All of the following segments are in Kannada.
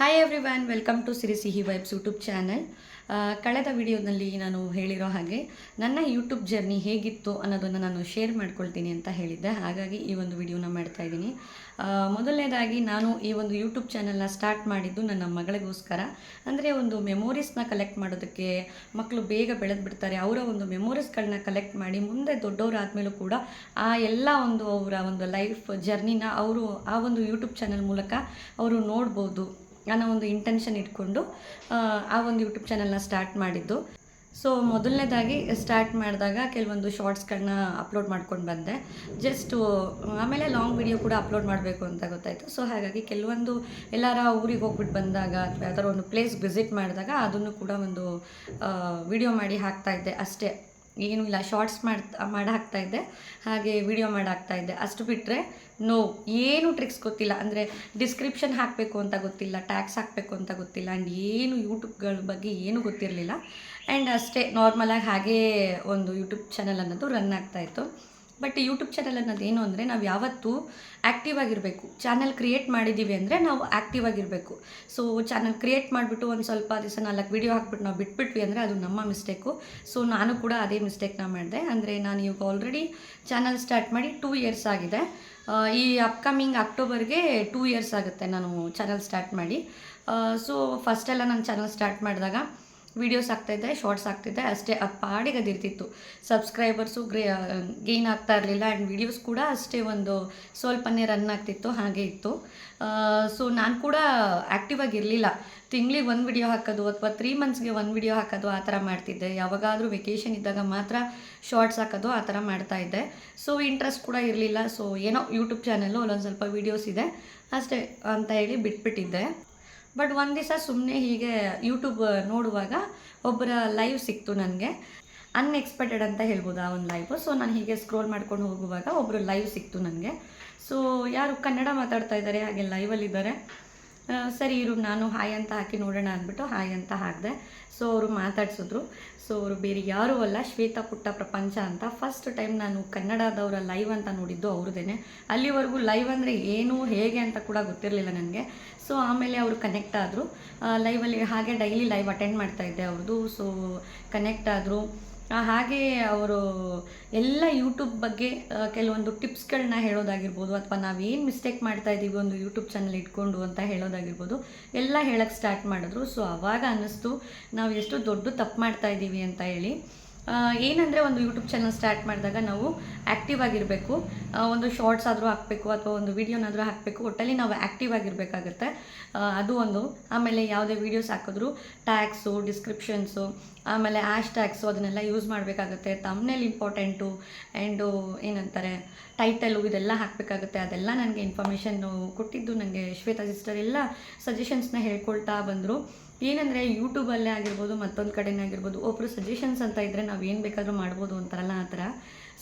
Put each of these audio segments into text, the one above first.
Hi everyone welcome to Siri Sihi vibes YouTube channel ಕಳೆದ ವಿಡಿಯೋದಲ್ಲಿ ನಾನು ಹೇಳಿರೋ ಹಾಗೆ ನನ್ನ ಯೂಟ್ಯೂಬ್ ಜರ್ನಿ ಹೇಗಿತ್ತು ಅನ್ನೋದನ್ನು ನಾನು ಶೇರ್ ಮಾಡ್ಕೊಳ್ತೀನಿ ಅಂತ ಹೇಳಿದ್ದೆ. ಹಾಗಾಗಿ ಈ ಒಂದು ವಿಡಿಯೋನ ಮಾಡ್ತಾ ಇದ್ದೀನಿ. ಮೊದಲನೇದಾಗಿ ನಾನು ಈ ಒಂದು ಯೂಟ್ಯೂಬ್ ಚಾನಲ್ನ ಸ್ಟಾರ್ಟ್ ಮಾಡಿದ್ದು ನನ್ನ ಮಗಳಿಗೋಸ್ಕರ. ಅಂದರೆ ಒಂದು ಮೆಮೊರೀಸ್ನ ಕಲೆಕ್ಟ್ ಮಾಡೋದಕ್ಕೆ ಮಕ್ಕಳು ಬೇಗ ಬೆಳೆದ್ಬಿಡ್ತಾರೆ ಅವರ ಒಂದು ಮೆಮೊರೀಸ್ಗಳನ್ನ ಕಲೆಕ್ಟ್ ಮಾಡಿ ಮುಂದೆ ದೊಡ್ಡವರಾದಮೇಲೂ ಕೂಡ ಆ ಎಲ್ಲ ಒಂದು ಅವರ ಒಂದು ಲೈಫ್ ಜರ್ನಿನ ಅವರು ಆ ಒಂದು ಯೂಟ್ಯೂಬ್ ಚಾನಲ್ ಮೂಲಕ ಅವರು ನೋಡ್ಬೋದು. ಅನ್ನೋ ಒಂದು ಇಂಟೆನ್ಷನ್ ಇಟ್ಕೊಂಡು ಆ, ಒಂದು ಯೂಟ್ಯೂಬ್ ಚಾನಲ್ನ ಸ್ಟಾರ್ಟ್ ಮಾಡಿದ್ದು. ಸೊ ಮೊದಲನೇದಾಗಿ ಸ್ಟಾರ್ಟ್ ಮಾಡಿದಾಗ ಕೆಲವೊಂದು ಶಾರ್ಟ್ಸ್ಗಳನ್ನ ಅಪ್ಲೋಡ್ ಮಾಡ್ಕೊಂಡು ಬಂದೆ. ಜಸ್ಟು ಆಮೇಲೆ ಲಾಂಗ್ ವಿಡಿಯೋ ಕೂಡ ಅಪ್ಲೋಡ್ ಮಾಡಬೇಕು ಅಂತ ಗೊತ್ತಾಯಿತು. ಸೊ ಹಾಗಾಗಿ ಕೆಲವೊಂದು ಎಲ್ಲಾರ ಊರಿಗೆ ಹೋಗ್ಬಿಟ್ಟು ಬಂದಾಗ ಅಥವಾ ಯಾವ್ದಾರ ಒಂದು ಪ್ಲೇಸ್ ವಿಸಿಟ್ ಮಾಡಿದಾಗ ಅದನ್ನು ಕೂಡ ಒಂದು ವಿಡಿಯೋ ಮಾಡಿ ಹಾಕ್ತಾ ಇದ್ದೆ ಅಷ್ಟೇ. ಏನೂ ಇಲ್ಲ ಶಾರ್ಟ್ಸ್ ಮಾಡ್ತಾ, ಮಾಡಿ ಹಾಕ್ತಾ ಇದ್ದೆ. ಹಾಗೆ ವಿಡಿಯೋ ಮಾಡಿ ಹಾಕ್ತಾ ಇದ್ದೆ. ಅಷ್ಟು ಬಿಟ್ಟರೆ ನೋ ಏನು ಟ್ರಿಕ್ಸ್ ಗೊತ್ತಿಲ್ಲ. ಅಂದರೆ ಡಿಸ್ಕ್ರಿಪ್ಷನ್ ಹಾಕಬೇಕು ಅಂತ ಗೊತ್ತಿಲ್ಲ ಟ್ಯಾಕ್ಸ್ ಹಾಕಬೇಕು ಅಂತ ಗೊತ್ತಿಲ್ಲ ಆ್ಯಂಡ್ ಏನು ಯೂಟ್ಯೂಬ್ಗಳ ಬಗ್ಗೆ ಏನು ಗೊತ್ತಿರಲಿಲ್ಲ. ಆ್ಯಂಡ್ ಅಷ್ಟೇ ನಾರ್ಮಲಾಗಿ ಹಾಗೇ ಒಂದು ಯೂಟ್ಯೂಬ್ ಚಾನಲ್ ಅನ್ನೋದು ರನ್ ಆಗ್ತಾಯಿತ್ತು ಬಟ್ ಯೂಟ್ಯೂಬ್ ಚಾನಲ್ ಅನ್ನೋದು ಏನು ಅಂದರೆ ನಾವು ಯಾವತ್ತೂ ಆ್ಯಕ್ಟಿವ್ ಆಗಿರಬೇಕು. ಚಾನಲ್ ಕ್ರಿಯೇಟ್ ಮಾಡಿದ್ದೀವಿ ಅಂದರೆ ನಾವು ಆ್ಯಕ್ಟಿವ್ ಆಗಿರಬೇಕು. ಸೊ ಚಾನಲ್ ಕ್ರಿಯೇಟ್ ಮಾಡಿಬಿಟ್ಟು ಒಂದು ಸ್ವಲ್ಪ ದಿವಸ ನಾಲ್ಕು ವೀಡಿಯೋ ಹಾಕ್ಬಿಟ್ಟು ನಾವು ಬಿಟ್ಬಿಟ್ವಿ ಅಂದರೆ ಅದು ನಮ್ಮ ಮಿಸ್ಟೇಕು ಸೊ ನಾನು ಕೂಡ ಅದೇ ಮಿಸ್ಟೇಕ್ನ ಮಾಡಿದೆ. ಅಂದರೆ ನಾನು ಇವಾಗ ಆಲ್ರೆಡಿ ಚಾನಲ್ ಸ್ಟಾರ್ಟ್ ಮಾಡಿ ಟೂ ಇಯರ್ಸ್ ಆಗಿದೆ. ಈ ಅಪ್ಕಮಿಂಗ್ ಅಕ್ಟೋಬರ್ಗೆ ಟೂ ಇಯರ್ಸ್ ಆಗುತ್ತೆ ನಾನು ಚಾನಲ್ ಸ್ಟಾರ್ಟ್ ಮಾಡಿ. ಸೊ ಫಸ್ಟೆಲ್ಲ ನಾನು ಚಾನಲ್ ಸ್ಟಾರ್ಟ್ ಮಾಡಿದಾಗ ವೀಡಿಯೋಸ್ ಆಗ್ತಾಯಿದ್ದೆ ಶಾರ್ಟ್ಸ್ ಆಗ್ತಿದ್ದೆ ಅಷ್ಟೇ ಅದು ಪಾಡಿಗೆ ಅದಿರ್ತಿತ್ತು. ಸಬ್ಸ್ಕ್ರೈಬರ್ಸು ಗ್ರೇ ಗೇನ್ ಆಗ್ತಾ ಇರಲಿಲ್ಲ ಆ್ಯಂಡ್ ವಿಡಿಯೋಸ್ ಕೂಡ ಅಷ್ಟೇ ಒಂದು ಸ್ವಲ್ಪನೇ ರನ್ ಆಗ್ತಿತ್ತು, ಹಾಗೆ ಇತ್ತು. ಸೊ ನಾನು ಕೂಡ ಆ್ಯಕ್ಟಿವ್ ಆಗಿರಲಿಲ್ಲ ತಿಂಗಳಿಗೆ ಒಂದು ವಿಡಿಯೋ ಹಾಕೋದು, ಅಥವಾ ತ್ರೀ ಮಂತ್ಸ್ಗೆ ಒಂದು ವಿಡಿಯೋ ಹಾಕೋದು ಆ ಥರ ಮಾಡ್ತಿದ್ದೆ. ಯಾವಾಗಾದರೂ ವೆಕೇಷನ್ ಇದ್ದಾಗ ಮಾತ್ರ ಶಾರ್ಟ್ಸ್ ಹಾಕೋದು ಆ ಥರ ಮಾಡ್ತಾ ಇದ್ದೆ. ಸೊ ಇಂಟ್ರೆಸ್ಟ್ ಕೂಡ ಇರಲಿಲ್ಲ. ಸೊ ಏನೋ ಯೂಟ್ಯೂಬ್ ಚಾನಲ್ಲು ಅಲ್ಲೊಂದು ಸ್ವಲ್ಪ ವೀಡಿಯೋಸ್ ಇದೆ. ಅಷ್ಟೇ ಅಂತ ಹೇಳಿ ಬಿಟ್ಬಿಟ್ಟಿದ್ದೆ. ಬಟ್ ಒಂದು ದಿವಸ ಸುಮ್ಮನೆ ಹೀಗೆ ಯೂಟ್ಯೂಬ್ ನೋಡುವಾಗ ಒಬ್ಬರ ಲೈವ್ ಸಿಕ್ತು ನನಗೆ. ಅನ್ಎಕ್ಸ್ಪೆಕ್ಟೆಡ್ ಅಂತ ಹೇಳ್ಬೋದು ಆ ಒಂದು ಲೈವ್ ಸೊ ನಾನು ಹೀಗೆ ಸ್ಕ್ರೋಲ್ ಮಾಡ್ಕೊಂಡು ಹೋಗುವಾಗ ಒಬ್ಬರು ಲೈವ್ ಸಿಕ್ತು ನನಗೆ. ಸೊ ಯಾರು ಕನ್ನಡ ಮಾತಾಡ್ತಾ ಇದ್ದಾರೆ ಹಾಗೆ ಲೈವಲ್ಲಿದ್ದಾರೆ ಸರಿ ಇರು, ನಾನು ಹಾಯ್ ಅಂತ ಹಾಕಿ ನೋಡೋಣ ಅಂದ್ಬಿಟ್ಟು ಹಾಯ್ ಅಂತ ಹಾಕಿದೆ. ಸೊ ಅವರು ಮಾತಾಡ್ಸಿದ್ರು. ಸೊ ಅವರು ಬೇರೆ ಯಾರೂ ಅಲ್ಲ, ಶ್ವೇತಾ ಪುಟ್ಟ ಪ್ರಪಂಚ ಅಂತ. ಫಸ್ಟ್ ಟೈಮ್ ನಾನು ಕನ್ನಡದವರ ಲೈವ್ ಅಂತ ನೋಡಿದ್ದು ಅವ್ರದ್ದೇನೆ ಅಲ್ಲಿವರೆಗೂ ಲೈವ್ ಅಂದರೆ ಏನು ಹೇಗೆ ಅಂತ ಕೂಡ ಗೊತ್ತಿರಲಿಲ್ಲ ನನಗೆ. ಸೊ ಆಮೇಲೆ ಅವರು ಕನೆಕ್ಟ್ ಆದರು. ಲೈವಲ್ಲಿ ಹಾಗೆ ಡೈಲಿ ಲೈವ್ ಅಟೆಂಡ್ ಮಾಡ್ತಾ ಇದ್ದೆ ಅವ್ರದ್ದು ಸೊ ಕನೆಕ್ಟ್ ಆದರು. ಹಾಗೆ ಅವರು ಎಲ್ಲ ಯೂಟ್ಯೂಬ್ ಬಗ್ಗೆ ಕೆಲವೊಂದು ಟಿಪ್ಸ್ಗಳನ್ನ ಹೇಳೋದಾಗಿರ್ಬೋದು, ಅಥವಾ ನಾವೇನು ಮಿಸ್ಟೇಕ್ ಮಾಡ್ತಾ ಇದ್ದೀವಿ ಒಂದು ಯೂಟ್ಯೂಬ್ ಚಾನಲ್ ಇಟ್ಕೊಂಡು ಅಂತ ಹೇಳೋದಾಗಿರ್ಬೋದು, ಎಲ್ಲ ಹೇಳಕ್ಕೆ ಸ್ಟಾರ್ಟ್ ಮಾಡಿದ್ರು. ಸೊ ಆವಾಗ ಅನ್ನಿಸ್ತು, ನಾವು ಎಷ್ಟು ದೊಡ್ಡ ತಪ್ಪು ಮಾಡ್ತಾ ಇದ್ದೀವಿ ಅಂತ ಹೇಳಿ. ಏನಂದರೆ ಒಂದು ಯೂಟ್ಯೂಬ್ ಚಾನಲ್ ಸ್ಟಾರ್ಟ್ ಮಾಡಿದಾಗ ನಾವು ಆ್ಯಕ್ಟಿವ್ ಆಗಿರಬೇಕು. ಒಂದು ಶಾರ್ಟ್ಸ್ ಆದರೂ ಹಾಕಬೇಕು ಅಥವಾ ಒಂದು ವೀಡಿಯೋನಾದರೂ ಹಾಕಬೇಕು. ಒಟ್ಟಲ್ಲಿ ನಾವು ಆ್ಯಕ್ಟಿವ್ ಆಗಿರಬೇಕಾಗತ್ತೆ. ಅದು ಒಂದು. ಆಮೇಲೆ ಯಾವುದೇ ವೀಡಿಯೋಸ್ ಹಾಕಿದ್ರು ಟ್ಯಾಕ್ಸು ಡಿಸ್ಕ್ರಿಪ್ಷನ್ಸು ಆಮೇಲೆ ಆ್ಯಶ್ ಟ್ಯಾಕ್ಸು ಅದನ್ನೆಲ್ಲ ಯೂಸ್ ಮಾಡಬೇಕಾಗುತ್ತೆ. ತಮ್ಮನೇಲಿ ಇಂಪಾರ್ಟೆಂಟು ಆ್ಯಂಡು ಏನಂತಾರೆ ಟೈಟಲು ಇದೆಲ್ಲ ಹಾಕಬೇಕಾಗುತ್ತೆ. ಅದೆಲ್ಲ ನನಗೆ ಇನ್ಫಾರ್ಮೇಷನ್ನು ಕೊಟ್ಟಿದ್ದು ನನಗೆ ಶ್ವೇತಾ ಸಿಸ್ಟರ್ ಎಲ್ಲ ಸಜೆಷನ್ಸ್ನ ಹೇಳ್ಕೊಳ್ತಾ ಬಂದರು. ಏನಂದರೆ ಯೂಟ್ಯೂಬಲ್ಲೇ ಆಗಿರ್ಬೋದು, ಮತ್ತೊಂದು ಕಡೆನೇ ಆಗಿರ್ಬೋದು ಒಬ್ಬರು ಸಜೆಷನ್ಸ್ ಅಂತ ಇದ್ದರೆ ನಾವು ಏನು ಬೇಕಾದರೂ ಮಾಡ್ಬೋದು ಅಂತಾರಲ್ಲ ಆ ಥರ.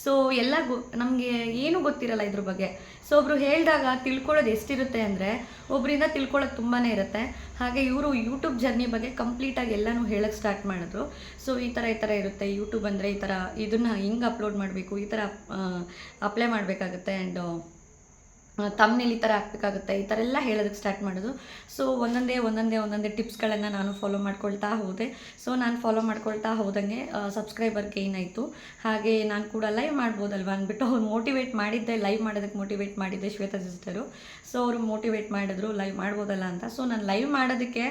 ಸೊ ಎಲ್ಲ ಗೊ, ನಮಗೆ ಏನೂ ಗೊತ್ತಿರಲ್ಲ ಇದ್ರ ಬಗ್ಗೆ. ಸೊ ಒಬ್ಬರು ಹೇಳಿದಾಗ ತಿಳ್ಕೊಳ್ಳೋದು ಎಷ್ಟಿರುತ್ತೆ ಅಂದರೆ ಒಬ್ಬರಿಂದ ತಿಳ್ಕೊಳ್ಳೋದು ತುಂಬಾ ಇರುತ್ತೆ. ಹಾಗೆ ಇವರು ಯೂಟ್ಯೂಬ್ ಜರ್ನಿ ಬಗ್ಗೆ ಕಂಪ್ಲೀಟಾಗಿ ಎಲ್ಲನೂ ಹೇಳಕ್ಕೆ ಸ್ಟಾರ್ಟ್ ಮಾಡಿದ್ರು. ಸೊ ಈ ಥರ ಈ ಥರ ಇರುತ್ತೆ. ಯೂಟ್ಯೂಬ್ ಅಂದರೆ ಈ ಥರ ಇದನ್ನು ಹಿಂಗೆ ಅಪ್ಲೋಡ್ ಮಾಡಬೇಕು, ಈ ಥರ ಅಪ್ಲೈ ಮಾಡಬೇಕಾಗುತ್ತೆ ಆ್ಯಂಡ್ ತಮ್ಮನೇಲಿ ಈ ಥರ ಹಾಕ್ಬೇಕಾಗುತ್ತೆ, ಈ ಥರ ಎಲ್ಲ ಹೇಳೋದಕ್ಕೆ ಸ್ಟಾರ್ಟ್ ಮಾಡೋದು. ಸೊ ಒಂದೊಂದೇ ಒಂದೊಂದೇ ಒಂದೊಂದೇ ಟಿಪ್ಸ್ಗಳನ್ನು ನಾನು ಫಾಲೋ ಮಾಡ್ಕೊಳ್ತಾ ಹೋದೆ. ಸೊ ನಾನು ಫಾಲೋ ಮಾಡ್ಕೊಳ್ತಾ ಹೋದಂಗೆ ಸಬ್ಸ್ಕ್ರೈಬರ್ ಗೇನ್ ಆಯಿತು. ಹಾಗೆ ನಾನು ಕೂಡ ಲೈವ್ ಮಾಡ್ಬೋದಲ್ವಾ ಅಂದ್ಬಿಟ್ಟು ಅವ್ರು ಮೋಟಿವೇಟ್ ಮಾಡಿದ್ದೆ ಲೈವ್ ಮಾಡೋದಕ್ಕೆ ಮೋಟಿವೇಟ್ ಮಾಡಿದ್ದೆ ಶ್ವೇತಾ ಸಿಸ್ಟರು ಸೊ ಅವರು ಮೋಟಿವೇಟ್ ಮಾಡಿದ್ರು ಲೈವ್ ಮಾಡ್ಬೋದಲ್ಲ ಅಂತ. ಸೊ ನಾನು ಲೈವ್ ಮಾಡೋದಕ್ಕೆ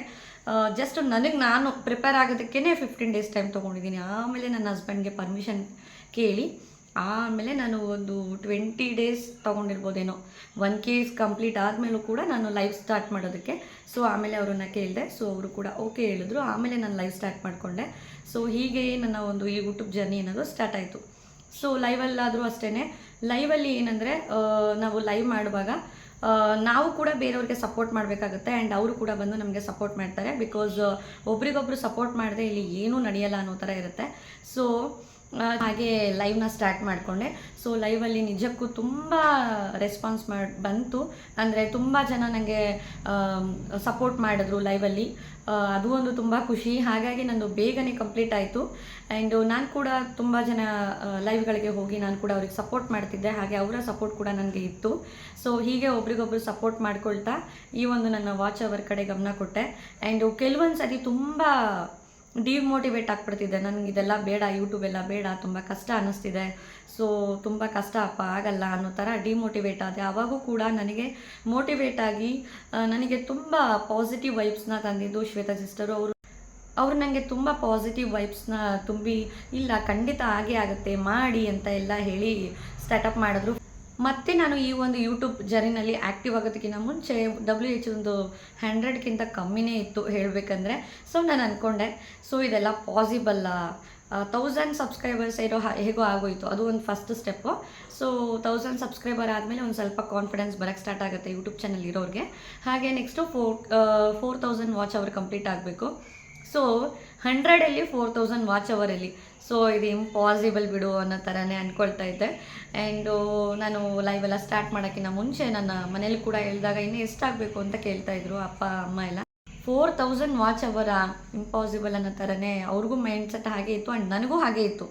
ಜಸ್ಟ್ ನನಗೆ ನಾನು ಪ್ರಿಪೇರ್ ಆಗೋದಕ್ಕೇ ಫಿಫ್ಟೀನ್ ಡೇಸ್ ಟೈಮ್ ತೊಗೊಂಡಿದ್ದೀನಿ. ಆಮೇಲೆ ನನ್ನ ಹಸ್ಬೆಂಡ್ಗೆ ಪರ್ಮಿಷನ್ ಕೇಳಿ ಆಮೇಲೆ ನಾನು ಒಂದು ಟ್ವೆಂಟಿ ಡೇಸ್ ತೊಗೊಂಡಿರ್ಬೋದೇನೋ ಒನ್ ಕೇಸ್ ಕಂಪ್ಲೀಟ್ ಆದಮೇಲೂ ಕೂಡ ನಾನು ಲೈವ್ ಸ್ಟಾರ್ಟ್ ಮಾಡೋದಕ್ಕೆ. ಸೊ ಆಮೇಲೆ ಅವರನ್ನು ಕೇಳಿದೆ ಸೊ ಅವರು ಕೂಡ ಓಕೆ ಹೇಳಿದ್ರು. ಆಮೇಲೆ ನಾನು ಲೈವ್ ಸ್ಟಾರ್ಟ್ ಮಾಡಿಕೊಂಡೆ. ಸೊ ಹೀಗೆ ನನ್ನ ಒಂದು ಈ ಯೂಟ್ಯೂಬ್ ಜರ್ನಿ ಅನ್ನೋದು ಸ್ಟಾರ್ಟ್ ಆಯಿತು. ಸೊ ಲೈವಲ್ಲಾದರೂ ಅಷ್ಟೇ ಲೈವಲ್ಲಿ ಏನಂದರೆ ನಾವು ಲೈವ್ ಮಾಡುವಾಗ ನಾವು ಕೂಡ ಬೇರೆಯವ್ರಿಗೆ ಸಪೋರ್ಟ್ ಮಾಡಬೇಕಾಗುತ್ತೆ ಆ್ಯಂಡ್ ಅವರು ಕೂಡ ಬಂದು ನಮಗೆ ಸಪೋರ್ಟ್ ಮಾಡ್ತಾರೆ. ಬಿಕಾಸ್ ಒಬ್ರಿಗೊಬ್ರು ಸಪೋರ್ಟ್ ಮಾಡಿದ್ರೆ ಇಲ್ಲಿ ಏನೂ ನಡೆಯಲ್ಲ ಅನ್ನೋ ಥರ ಇರುತ್ತೆ. ಸೊ ಹಾಗೆ ಲೈವ್ನ ಸ್ಟಾರ್ಟ್ ಮಾಡಿಕೊಂಡೆ. ಸೊ ಲೈವಲ್ಲಿ ನಿಜಕ್ಕೂ ತುಂಬ ರೆಸ್ಪಾನ್ಸ್ ಮಾಡಿ, ಬಂತು. ಅಂದರೆ ತುಂಬ ಜನ ನನಗೆ ಸಪೋರ್ಟ್ ಮಾಡಿದ್ರು ಲೈವಲ್ಲಿ ಅದು ಒಂದು ತುಂಬ ಖುಷಿ. ಹಾಗಾಗಿ ನಂದು ಬೇಗನೆ ಕಂಪ್ಲೀಟ್ ಆಯಿತು. ಆ್ಯಂಡ್ ನಾನು ಕೂಡ ತುಂಬ ಜನ ಲೈವ್ಗಳಿಗೆ ಹೋಗಿ ನಾನು ಕೂಡ ಅವ್ರಿಗೆ ಸಪೋರ್ಟ್ ಮಾಡ್ತಿದ್ದೆ. ಹಾಗೆ ಅವರ ಸಪೋರ್ಟ್ ಕೂಡ ನನಗೆ ಇತ್ತು. ಸೊ ಹೀಗೆ ಒಬ್ರಿಗೊಬ್ರು ಸಪೋರ್ಟ್ ಮಾಡ್ಕೊಳ್ತಾ ಈ ಒಂದು ನನ್ನ ವಾಚ್ ಅವರ್ ಕಡೆ ಗಮನ ಕೊಟ್ಟೆ. ಆ್ಯಂಡ್ ಕೆಲವೊಂದು ಸರಿ ತುಂಬ ಡಿಮೋಟಿವೇಟ್ ಆಗ್ಬಿಡ್ತಿದ್ದೆ ನನಗೆ ಇದೆಲ್ಲ ಬೇಡ ಯೂಟ್ಯೂಬ್ ಎಲ್ಲ ಬೇಡ, ತುಂಬ ಕಷ್ಟ ಅನ್ನಿಸ್ತಿದೆ. ಸೊ ತುಂಬ ಕಷ್ಟ ಅಪ್ಪ, ಆಗಲ್ಲ ಅನ್ನೋ ಥರ ಡಿಮೋಟಿವೇಟ್ ಆದೆ. ಆವಾಗೂ ಕೂಡ ನನಗೆ ಮೋಟಿವೇಟ್ ಆಗಿ ನನಗೆ ತುಂಬ ಪಾಸಿಟಿವ್ ವೈಬ್ಸ್ನ ತಂದಿದ್ದು ಶ್ವೇತಾ ಸಿಸ್ಟರು. ಅವರು ಅವರು ನನಗೆ ತುಂಬ ಪಾಸಿಟಿವ್ ವೈಬ್ಸ್ನ ತುಂಬಿ, ಇಲ್ಲ ಖಂಡಿತ ಆಗೇ ಆಗುತ್ತೆ, ಮಾಡಿ ಅಂತ ಎಲ್ಲ ಹೇಳಿ ಸ್ಟಾರ್ಟಪ್ ಮಾಡಿದ್ರು. ಮತ್ತೆ ನಾನು ಈ ಒಂದು ಯೂಟ್ಯೂಬ್ ಜರ್ನಿನಲ್ಲಿ ಆ್ಯಕ್ಟಿವ್ ಆಗೋದಕ್ಕಿಂತ ಮುಂಚೆ ಡಬ್ಲ್ಯೂ ಎಚ್ ಒಂದು ಹಂಡ್ರೆಡ್ಗಿಂತ ಕಮ್ಮಿನೇ ಇತ್ತು ಹೇಳಬೇಕಂದ್ರೆ. ಸೊ ನಾನು ಅಂದ್ಕೊಂಡೆ ಸೊ ಇದೆಲ್ಲ ಪಾಸಿಬಲ್ಲ ತೌಸಂಡ್ ಸಬ್ಸ್ಕ್ರೈಬರ್ಸ್ ಇರೋ ಹೇಗೋ ಆಗೋಯಿತು. ಅದು ಒಂದು first step so thousand subscriber ಆದಮೇಲೆ ಒಂದು ಸ್ವಲ್ಪ ಕಾನ್ಫಿಡೆನ್ಸ್ ಬರೋಕ್ಕೆ ಸ್ಟಾರ್ಟ್ ಆಗುತ್ತೆ ಯೂಟ್ಯೂಬ್ ಚಾನಲ್ ಇರೋರಿಗೆ. ಹಾಗೆ next four four thousand watch hour complete ಆಗಬೇಕು. ಸೊ ಹಂಡ್ರೆಡಲ್ಲಿ ಫೋರ್ ತೌಸಂಡ್ ವಾಚ್ ಅವರಲ್ಲಿ ಸೊ ಇದು ಇಂಪಾಸಿಬಲ್ ಬಿಡು ಅನ್ನೋ ಥರನೇ ಅಂದ್ಕೊಳ್ತಾ ಇದ್ದೆ. ಆ್ಯಂಡು ನಾನು ಲೈವ್ ಎಲ್ಲ ಸ್ಟಾರ್ಟ್ ಮಾಡೋಕ್ಕಿಂತ ಮುಂಚೆ ನನ್ನ ಮನೇಲಿ ಕೂಡ ಹೇಳಿದಾಗ ಇನ್ನೂ ಎಷ್ಟಾಗಬೇಕು ಅಂತ ಕೇಳ್ತಾ ಇದ್ರು ಅಪ್ಪ, ಅಮ್ಮ ಎಲ್ಲ. ಫೋರ್ ತೌಸಂಡ್ ವಾಚ್ ಅವರ ಇಂಪಾಸಿಬಲ್ ಅನ್ನೋ ಥರನೇ ಅವ್ರಿಗೂ ಮೈಂಡ್ ಸೆಟ್ ಹಾಗೆ ಇತ್ತು ಆ್ಯಂಡ್ ನನಗೂ ಹಾಗೆ ಇತ್ತು.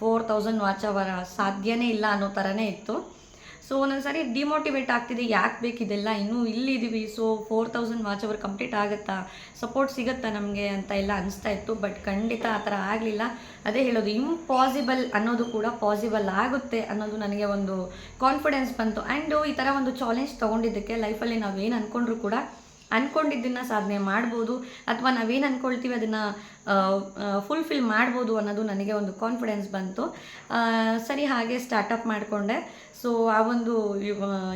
ಫೋರ್ ತೌಸಂಡ್ ವಾಚ್ ಅವರ ಸಾಧ್ಯನೇ ಇಲ್ಲ ಅನ್ನೋ ಥರನೇ ಇತ್ತು. ಸೊ ಒಂದೊಂದು ಸಾರಿ ಡಿಮೋಟಿವೇಟ್ ಆಗ್ತಿದೆ. ಯಾಕೆ ಬೇಕಿದೆಲ್ಲ ಇನ್ನೂ ಇಲ್ಲಿದ್ದೀವಿ so four thousand watch hour complete ಆಗುತ್ತಾ? ಸಪೋರ್ಟ್ ಸಿಗುತ್ತಾ ನಮಗೆ ಅಂತ ಎಲ್ಲ ಅನಿಸ್ತಾ ಇತ್ತು. ಬಟ್ ಖಂಡಿತ ಆ ಥರ ಆಗಲಿಲ್ಲ. ಅದೇ ಹೇಳೋದು ಇಂಪಾಸಿಬಲ್ ಅನ್ನೋದು ಕೂಡ ಪಾಸಿಬಲ್ ಆಗುತ್ತೆ ಅನ್ನೋದು ನನಗೆ ಒಂದು ಕಾನ್ಫಿಡೆನ್ಸ್ ಬಂತು. ಆ್ಯಂಡು ಈ ಥರ ಒಂದು ಚಾಲೆಂಜ್ ತೊಗೊಂಡಿದ್ದಕ್ಕೆ ಲೈಫಲ್ಲಿ ನಾವೇನು ಅಂದ್ಕೊಂಡ್ರು ಕೂಡ ಅಂದ್ಕೊಂಡಿದ್ದನ್ನು ಸಾಧನೆ ಮಾಡ್ಬೋದು. ಅಥವಾ ನಾವೇನು ಅಂದ್ಕೊಳ್ತೀವಿ ಅದನ್ನು ಫುಲ್ಫಿಲ್ ಮಾಡ್ಬೋದು ಅನ್ನೋದು ನನಗೆ ಒಂದು ಕಾನ್ಫಿಡೆನ್ಸ್ ಬಂತು. ಸರಿ ಹಾಗೆ ಸ್ಟಾರ್ಟಪ್ ಮಾಡಿಕೊಂಡೆ. ಸೊ ಆ ಒಂದು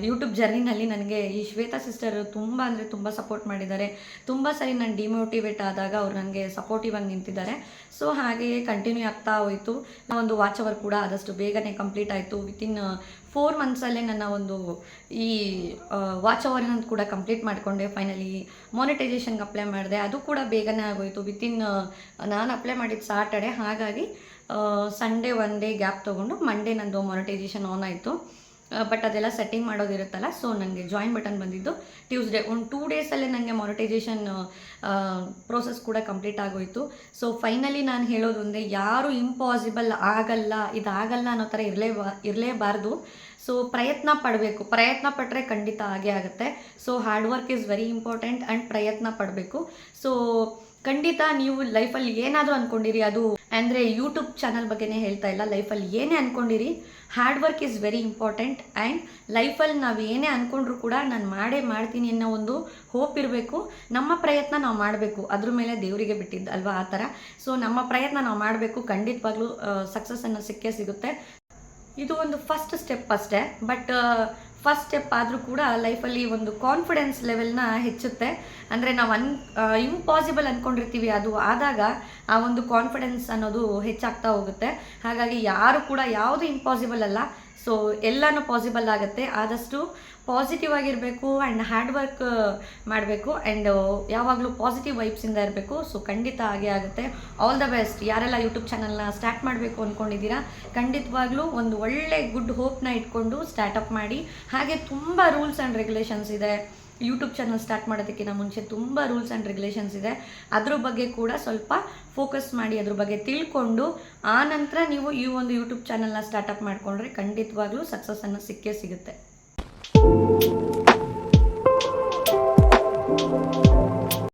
ಯೂಟ್ಯೂಬ್ ಜರ್ನಿನಲ್ಲಿ ನನಗೆ ಈ ಶ್ವೇತಾ ಸಿಸ್ಟರ್ ತುಂಬ ಅಂದರೆ ತುಂಬ ಸಪೋರ್ಟ್ ಮಾಡಿದ್ದಾರೆ. ತುಂಬ ಸರಿ ನಾನು ಡಿಮೋಟಿವೇಟ್ ಆದಾಗ ಅವ್ರು ನನಗೆ ಸಪೋರ್ಟಿವ್ ಆಗಿ ನಿಂತಿದ್ದಾರೆ. ಸೊ ಹಾಗೆಯೇ ಕಂಟಿನ್ಯೂ ಆಗ್ತಾ ಹೋಯಿತು. ಒಂದು ವಾಚ್ ಅವರ್ ಕೂಡ ಆದಷ್ಟು ಬೇಗನೆ ಕಂಪ್ಲೀಟ್ ಆಯಿತು. ವಿತಿನ್ ಫೋರ್ ಮಂತ್ಸಲ್ಲೇ ನನ್ನ ಒಂದು ಈ ವಾಚ್ ಅವರ್ನ ಕೂಡ ಕಂಪ್ಲೀಟ್ ಮಾಡಿಕೊಂಡೆ. ಫೈನಲಿ ಮಾನಿಟೈಸೇಷನ್ಗೆ ಅಪ್ಲೈ ಮಾಡಿದೆ. ಅದು ಕೂಡ ಬೇಗನೆ ಆಗೋಯಿತು. ವಿತಿನ್ ನಾನು ಅಪ್ಲೈ ಮಾಡಿದ್ದು ಸಾಟರ್ಡೆ ಹಾಗಾಗಿ ಸಂಡೇ ಒನ್ ಡೇ ಗ್ಯಾಪ್ ತೊಗೊಂಡು ಮಂಡೇ ನಂದು ಮೊನಿಟೈಸೇಷನ್ ಆನ್ ಆಯಿತು. ಬಟ್ ಅದೆಲ್ಲ ಸೆಟ್ಟಿಂಗ್ ಮಾಡೋದಿರುತ್ತಲ್ಲ ಸೊ ನನಗೆ ಜಾಯಿನ್ ಬಟನ್ ಬಂದಿದ್ದು ಟ್ಯೂಸ್ಡೇ ಒಂದು ಟೂ ಡೇಸಲ್ಲೇ ನನಗೆ ಮೊನಿಟೈಸೇಷನ್ ಪ್ರೋಸೆಸ್ ಕೂಡ ಕಂಪ್ಲೀಟ್ ಆಗೋಯಿತು. ಸೊ ಫೈನಲಿ ನಾನು ಹೇಳೋದು ಒಂದೇ, ಯಾರು ಇಂಪಾಸಿಬಲ್ ಆಗಲ್ಲ, ಇದಾಗಲ್ಲ ಅನ್ನೋ ಥರ ಇರಲೇ ಇರಲೇಬಾರ್ದು. ಸೊ ಪ್ರಯತ್ನ ಪಡಬೇಕು, ಪ್ರಯತ್ನ ಪಟ್ಟರೆ ಖಂಡಿತ ಆಗೇ ಆಗುತ್ತೆ. So hard work is very important and ಪ್ರಯತ್ನ ಪಡಬೇಕು. ಸೊ ಖಂಡಿತ ನೀವು ಲೈಫಲ್ಲಿ ಏನಾದರೂ ಅಂದ್ಕೊಂಡಿರಿ ಅದು ಅಂದರೆ ಯೂಟ್ಯೂಬ್ ಚಾನಲ್ ಬಗ್ಗೆನೇ ಹೇಳ್ತಾ ಇಲ್ಲ, ಲೈಫಲ್ಲಿ ಏನೇ ಅಂದ್ಕೊಂಡಿರಿ hard work is very important and ಲೈಫಲ್ಲಿ ನಾವು ಏನೇ ಅಂದ್ಕೊಂಡ್ರೂ ಕೂಡ ನಾನು ಮಾಡೇ ಮಾಡ್ತೀನಿ ಅನ್ನೋ ಒಂದು ಹೋಪ್ ಇರಬೇಕು. ನಮ್ಮ ಪ್ರಯತ್ನ ನಾವು ಮಾಡಬೇಕು, ಅದ್ರ ಮೇಲೆ ದೇವರಿಗೆ ಬಿಟ್ಟಿದ್ದು ಅಲ್ವಾ ಆ ಥರ. ಸೊ ನಮ್ಮ ಪ್ರಯತ್ನ ನಾವು ಮಾಡಬೇಕು, ಖಂಡಿತವಾಗ್ಲೂ ಸಕ್ಸಸ್ಸನ್ನು ಸಿಕ್ಕೇ ಸಿಗುತ್ತೆ. ಇದು ಒಂದು ಫಸ್ಟ್ ಸ್ಟೆಪ್ ಅಷ್ಟೇ ಬಟ್ ಫಸ್ಟ್ ಸ್ಟೆಪ್ ಆದರೂ ಕೂಡ ಲೈಫಲ್ಲಿ ಒಂದು ಕಾನ್ಫಿಡೆನ್ಸ್ ಲೆವೆಲ್ನ ಹೆಚ್ಚುತ್ತೆ. ಅಂದರೆ ನಾವು ಅನ್ ಇಂಪಾಸಿಬಲ್ ಅಂದ್ಕೊಂಡಿರ್ತೀವಿ ಅದು ಆದಾಗ ಆ ಒಂದು ಕಾನ್ಫಿಡೆನ್ಸ್ ಅನ್ನೋದು ಹೆಚ್ಚಾಗ್ತಾ ಹೋಗುತ್ತೆ. ಹಾಗಾಗಿ ಯಾರು ಕೂಡ ಯಾವುದು ಇಂಪಾಸಿಬಲ್ ಅಲ್ಲ ಸೊ ಎಲ್ಲಾನು ಪಾಸಿಬಲ್ ಆಗುತ್ತೆ. ಆದಷ್ಟು ಪಾಸಿಟಿವ್ ಆಗಿರಬೇಕು ಆ್ಯಂಡ್ ಹ್ಯಾಂಡ್ ವರ್ಕ್ ಮಾಡಬೇಕು. ಆ್ಯಂಡ್ ಯಾವಾಗಲೂ ಪಾಸಿಟಿವ್ ವೈಬ್ಸಿಂದ ಇರಬೇಕು. ಸೊ ಖಂಡಿತ ಹಾಗೆ ಆಗುತ್ತೆ. ಆಲ್ ದ ಬೆಸ್ಟ್ ಯಾರೆಲ್ಲ ಯೂಟ್ಯೂಬ್ ಚಾನಲ್ನ ಸ್ಟಾರ್ಟ್ ಮಾಡಬೇಕು ಅಂದ್ಕೊಂಡಿದ್ದೀರಾ ಖಂಡಿತವಾಗ್ಲೂ ಒಂದು ಒಳ್ಳೆ ಗುಡ್ ಹೋಪ್ನ ಇಟ್ಕೊಂಡು ಸ್ಟಾರ್ಟಪ್ ಮಾಡಿ. ಹಾಗೆ ತುಂಬ ರೂಲ್ಸ್ ಆ್ಯಂಡ್ ರೆಗ್ಯುಲೇಷನ್ಸ್ ಇದೆ. ಯೂಟ್ಯೂಬ್ ಚಾನಲ್ ಸ್ಟಾರ್ಟ್ ಮಾಡೋದಕ್ಕಿಂತ ಮುಂಚೆ ತುಂಬ ರೂಲ್ಸ್ ಆ್ಯಂಡ್ ರೆಗ್ಯುಲೇಷನ್ಸ್ ಇದೆ. ಅದ್ರ ಬಗ್ಗೆ ಕೂಡ ಸ್ವಲ್ಪ ಫೋಕಸ್ ಮಾಡಿ ಅದ್ರ ಬಗ್ಗೆ ತಿಳ್ಕೊಂಡು, ಆ ನಂತರ ನೀವು ಈ ಒಂದು ಯೂಟ್ಯೂಬ್ ಚಾನಲ್ನ ಸ್ಟಾರ್ಟಪ್ ಮಾಡಿಕೊಂಡ್ರೆ ಖಂಡಿತವಾಗ್ಲೂ ಸಕ್ಸಸ್ಸನ್ನು ಸಿಕ್ಕೇ ಸಿಗುತ್ತೆ.